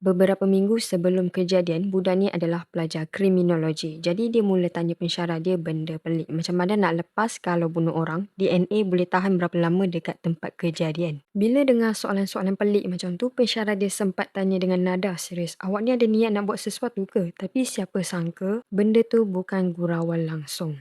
Beberapa minggu sebelum kejadian, budak ni adalah pelajar kriminologi. Jadi dia mula tanya pensyarah dia benda pelik. Macam mana nak lepas kalau bunuh orang, DNA boleh tahan berapa lama dekat tempat kejadian. Bila dengar soalan-soalan pelik macam tu, pensyarah dia sempat tanya dengan nada serius. Awak ni ada niat nak buat sesuatu ke? Tapi siapa sangka, benda tu bukan gurauan langsung.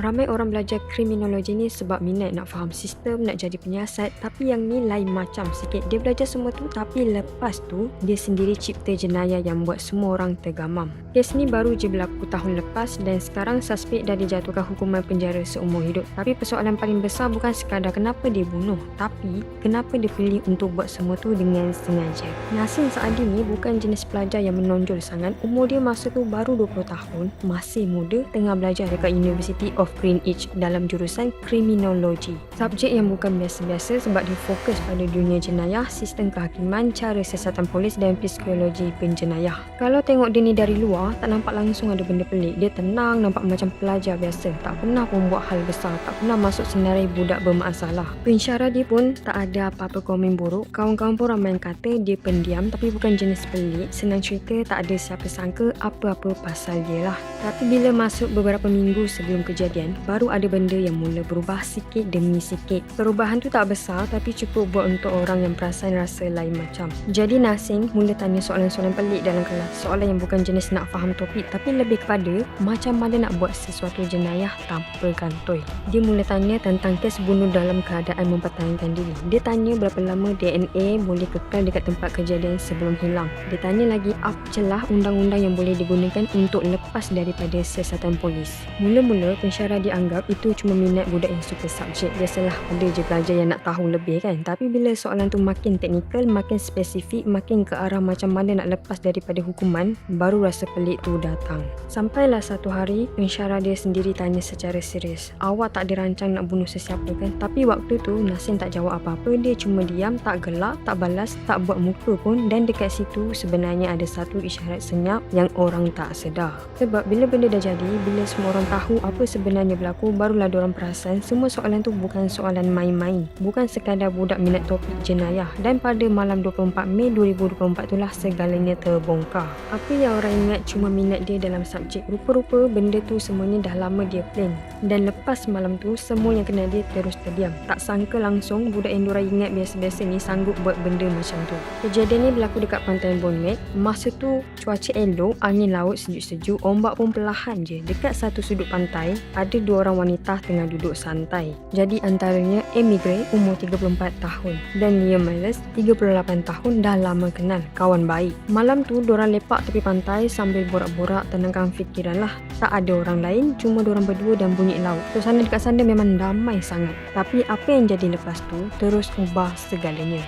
Ramai orang belajar kriminologi ni sebab minat nak faham sistem, nak jadi penyiasat. Tapi yang ni lain macam sikit. Dia belajar semua tu tapi lepas tu dia sendiri cipta jenayah yang buat semua orang tergamam. Kes ni baru je berlaku tahun lepas dan sekarang suspek dah dijatuhkan hukuman penjara seumur hidup. Tapi persoalan paling besar bukan sekadar kenapa dia bunuh. Tapi kenapa dia pilih untuk buat semua tu dengan sengaja. Nasin Saadi ni bukan jenis pelajar yang menonjol sangat. Umur dia masa tu baru 20 tahun. Masih muda tengah belajar dekat University of of Greenwich dalam jurusan kriminologi. Subjek yang bukan biasa-biasa sebab dia fokus pada dunia jenayah, sistem kehakiman, cara siasatan polis dan psikologi penjenayah. Kalau tengok dia ni dari luar, tak nampak langsung ada benda pelik. Dia tenang, nampak macam pelajar biasa. Tak pernah pun buat hal besar, tak pernah masuk senarai budak bermasalah. Pensyarah dia pun tak ada apa-apa komen buruk. Kawan-kawan pun ramai yang kata dia pendiam tapi bukan jenis pelik. Senang cerita, tak ada siapa sangka apa-apa pasal dia lah. Tapi bila masuk beberapa minggu sebelum kejadian, kemudian baru ada benda yang mula berubah sikit demi sikit. Perubahan tu tak besar tapi cukup buat untuk orang yang perasan rasa lain macam. Jadi Nasin mula tanya soalan-soalan pelik dalam kelas. Soalan yang bukan jenis nak faham topik tapi lebih kepada macam mana nak buat sesuatu jenayah tanpa kantoi. Dia mula tanya tentang kes bunuh dalam keadaan mempertahankan diri. Dia tanya berapa lama DNA boleh kekal dekat tempat kejadian sebelum hilang. Dia tanya lagi apa celah undang-undang yang boleh digunakan untuk lepas daripada siasatan polis. Mula-mula pensyarah cara dianggap itu cuma minat budak yang suka subjek. Biasalah ada je pelajar yang nak tahu lebih kan. Tapi bila soalan tu makin teknikal, makin spesifik, makin ke arah macam mana nak lepas daripada hukuman, baru rasa pelik tu datang. Sampailah satu hari, pensyarah dia sendiri tanya secara serius. Awak tak ada rancang nak bunuh sesiapa kan? Tapi waktu tu Nasin tak jawab apa-apa. Dia cuma diam, tak gelak, tak balas, tak buat muka pun. Dan dekat situ sebenarnya ada satu isyarat senyap yang orang tak sedar. Sebab bila benda dah jadi, bila semua orang tahu apa sebenarnya sebenarnya berlaku barulah diorang perasan semua soalan tu bukan soalan main-main. Bukan sekadar budak minat topik jenayah. Dan pada malam 24 Mei 2024 itulah segalanya terbongkar. Apa yang orang ingat cuma minat dia dalam subjek rupa-rupa benda tu semuanya dah lama dia plan. Dan lepas malam tu semua yang kenal dia terus terdiam. Tak sangka langsung budak yang diorang ingat biasa-biasa ni sanggup buat benda macam tu. Kejadian ni berlaku dekat pantai Bonnet masa tu cuaca elok angin laut sejuk-sejuk ombak pun perlahan je. Dekat satu sudut pantai ada dua orang wanita tengah duduk santai. Jadi antaranya Amy Gray umur 34 tahun dan Nia Miles 38 tahun dah lama kenal, kawan baik. Malam tu diorang lepak tepi pantai sambil borak-borak tenangkan fikiran lah. Tak ada orang lain, cuma diorang berdua dan bunyi laut. Suasana dekat sana memang damai sangat. Tapi apa yang jadi lepas tu terus ubah segalanya.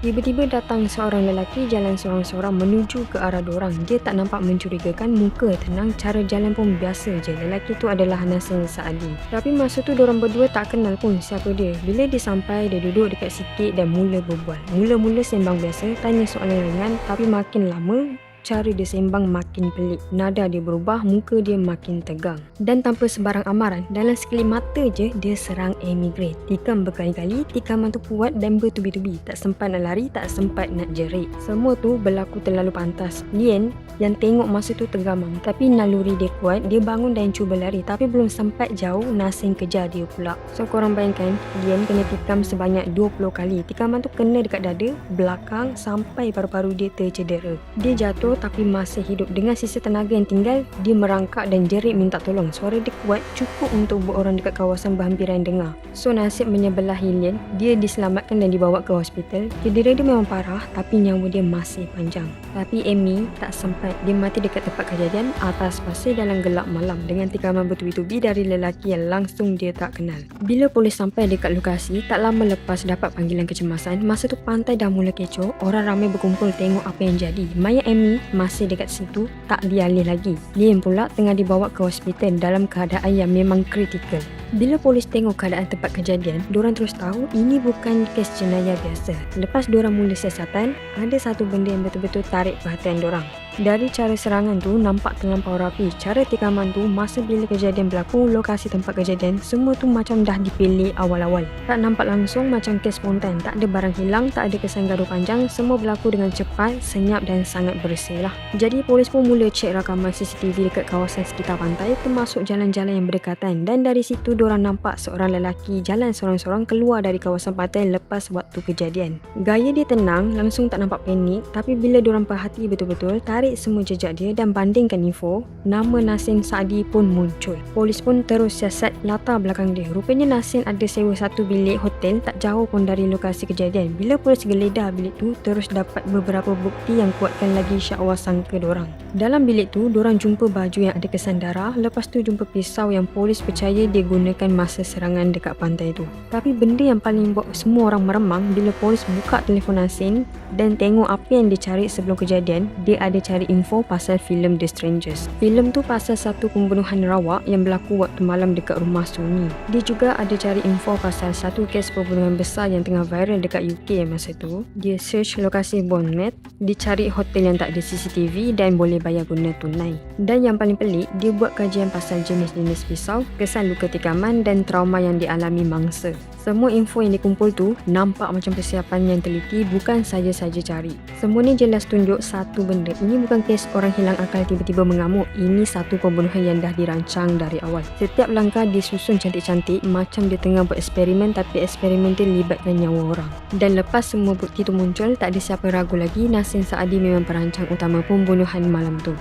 Tiba-tiba datang seorang lelaki jalan seorang-seorang menuju ke arah dorang. Dia tak nampak mencurigakan, muka tenang, cara jalan pun biasa je. Lelaki tu adalah Nasir Saadi. Tapi masa tu dorang berdua tak kenal pun siapa dia. Bila dia sampai, dia duduk dekat sikit dan mula berbual. Mula-mula sembang biasa, tanya soalan ringan tapi makin lama cara dia sembang makin pelik. Nada dia berubah, muka dia makin tegang. Dan tanpa sebarang amaran, dalam sekali mata je dia serang Amy Gray. Tikam berkali-kali, tikaman tu kuat dan bertubi-tubi. Tak sempat nak lari, tak sempat nak jerit. Semua tu berlaku terlalu pantas. Lien yang tengok masa tu tergamam. Tapi naluri dia kuat, dia bangun dan cuba lari. Tapi belum sempat jauh, Nasing kejar dia pula. So korang bayangkan, Lien kena tikam sebanyak 20 kali. Tikaman tu kena dekat dada, belakang sampai paru-paru dia tercedera. Dia jatuh tapi masih hidup. Dengan sisa tenaga yang tinggal, dia merangkak dan jerit minta tolong. Suara dia kuat cukup untuk buat orang dekat kawasan berhampiran dengar. So nasib menyebelah Hillian, dia diselamatkan dan dibawa ke hospital. Cedera dia memang parah tapi nyawa dia masih panjang. Tapi Amy tak sempat. Dia mati dekat tempat kejadian atas pasir dalam gelap malam dengan tikaman bertubi-tubi dari lelaki yang langsung dia tak kenal. Bila polis sampai dekat lokasi, tak lama lepas dapat panggilan kecemasan, masa tu pantai dah mula kecoh, orang ramai berkumpul tengok apa yang jadi. Mayat Amy masih dekat situ tak dialih lagi. Liam pula tengah dibawa ke hospital dalam keadaan yang memang kritikal. Bila polis tengok keadaan tempat kejadian, diorang terus tahu ini bukan kes jenayah biasa. Lepas diorang mula siasatan, ada satu benda yang betul-betul tarik perhatian diorang. Dari cara serangan tu nampak terlampau rapi. Cara tikaman tu masa bila kejadian berlaku, lokasi tempat kejadian, semua tu macam dah dipilih awal-awal. Tak nampak langsung macam kes spontan. Tak ada barang hilang, tak ada kesan gaduh panjang. Semua berlaku dengan cepat, senyap dan sangat bersih lah. Jadi polis pun mula cek rakaman CCTV dekat kawasan sekitar pantai termasuk jalan-jalan yang berdekatan. Dan dari situ diorang nampak seorang lelaki jalan seorang-seorang keluar dari kawasan pantai lepas waktu kejadian. Gaya dia tenang, langsung tak nampak panik. Tapi bila diorang perhati betul-betul, tarik semua jejak dia dan bandingkan info, nama Nasin Saadi pun muncul. Polis pun terus siasat latar belakang dia. Rupanya Nasin ada sewa satu bilik hotel tak jauh pun dari lokasi kejadian. Bila polis geledah bilik tu, terus dapat beberapa bukti yang kuatkan lagi syakwa sangka dorang. Dalam bilik tu, dorang jumpa baju yang ada kesan darah, lepas tu jumpa pisau yang polis percaya dia gunakan masa serangan dekat pantai tu. Tapi benda yang paling buat semua orang meremang bila polis buka telefon Nasin dan tengok apa yang dia cari sebelum kejadian, dia ada cari info pasal filem The Strangers. Filem tu pasal satu pembunuhan rawak yang berlaku waktu malam dekat rumah Sony. Dia juga ada cari info pasal satu kes pembunuhan besar yang tengah viral dekat UK masa tu. Dia search lokasi Bournemouth, dia cari hotel yang tak ada CCTV dan boleh bayar guna tunai. Dan yang paling pelik, dia buat kajian pasal jenis-jenis pisau, kesan luka tikaman dan trauma yang dialami mangsa. Semua info yang dikumpul tu nampak macam persiapan yang teliti bukan saja-saja cari. Semua ni jelas tunjuk satu benda. Ini bukan kes orang hilang akal tiba-tiba mengamuk. Ini satu pembunuhan yang dah dirancang dari awal. Setiap langkah disusun cantik-cantik macam dia tengah buat eksperimen tapi eksperimen dia libatkan nyawa orang. Dan lepas semua bukti tu muncul, tak ada siapa ragu lagi Nasin Saadi memang perancang utama pembunuhan malam tu.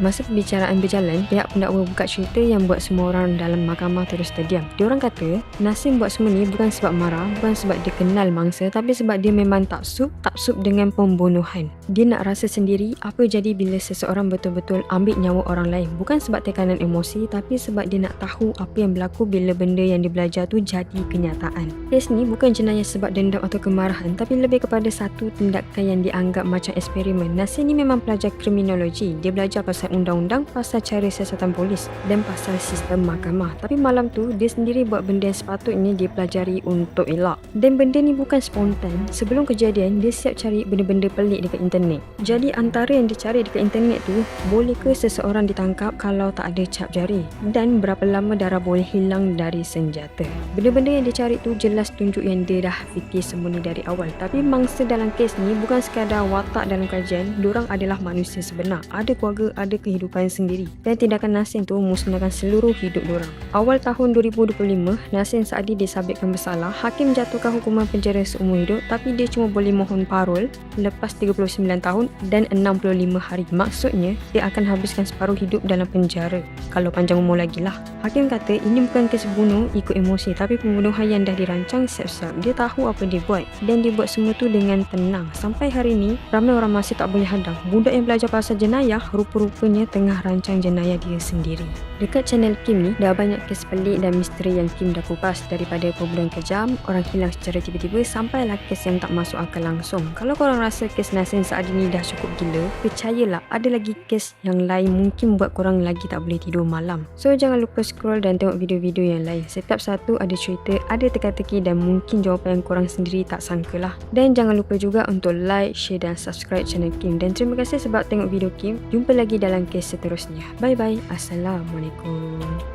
Masa pembicaraan berjalan, pihak pendakwa buka cerita yang buat semua orang dalam mahkamah terus terdiam. Diorang kata, Nasim buat semua ni bukan sebab marah, bukan sebab dia kenal mangsa, tapi sebab dia memang tak sup, tak sup dengan pembunuhan. Dia nak rasa sendiri apa jadi bila seseorang betul-betul ambil nyawa orang lain. Bukan sebab tekanan emosi, tapi sebab dia nak tahu apa yang berlaku bila benda yang dia belajar tu jadi kenyataan. Kes ni bukan jenayah sebab dendam atau kemarahan, tapi lebih kepada satu tindakan yang dianggap macam eksperimen. Nasim ni memang pelajar kriminologi. Dia belajar pasal pasal undang-undang, pasal cara siasatan polis dan pasal sistem mahkamah. Tapi malam tu, dia sendiri buat benda yang sepatutnya dia pelajari untuk elak. Dan benda ni bukan spontan. Sebelum kejadian, dia siap cari benda-benda pelik dekat internet. Jadi antara yang dia cari dekat internet tu, boleh ke seseorang ditangkap kalau tak ada cap jari? Dan berapa lama darah boleh hilang dari senjata? Benda-benda yang dia cari tu jelas tunjuk yang dia dah fikir semua ni dari awal. Tapi mangsa dalam kes ni bukan sekadar watak dalam kajian, diorang adalah manusia sebenar. Ada keluarga, ada ada kehidupan sendiri dan tindakan Nasin tu musnahkan seluruh hidup diorang. Awal tahun 2025, Nasin Saadi disabitkan bersalah. Hakim jatuhkan hukuman penjara seumur hidup tapi dia cuma boleh mohon parol lepas 39 tahun dan 65 hari. Maksudnya, dia akan habiskan separuh hidup dalam penjara kalau panjang umur lagi lah. Hakim kata ini bukan kes bunuh ikut emosi tapi pembunuhan yang dah dirancang siap-siap. Dia tahu apa dia buat dan dia buat semua tu dengan tenang. Sampai hari ni, ramai orang masih tak boleh hadang. Budak yang belajar pasal jenayah rupa-rupa rupanya tengah rancang jenayah dia sendiri. Dekat channel Kim ni, dah banyak kes pelik dan misteri yang Kim dah kupas daripada pembunuhan kejam, orang hilang secara tiba-tiba sampailah kes yang tak masuk akal langsung. Kalau korang rasa kes Nasin saat ini dah cukup gila, percayalah ada lagi kes yang lain mungkin buat korang lagi tak boleh tidur malam. So jangan lupa scroll dan tengok video-video yang lain. Setiap satu ada cerita, ada teka-teki dan mungkin jawapan yang korang sendiri tak sangka lah. Dan jangan lupa juga untuk like, share dan subscribe channel Kim. Dan terima kasih sebab tengok video Kim. Jumpa lagi dalam kes seterusnya. 아이고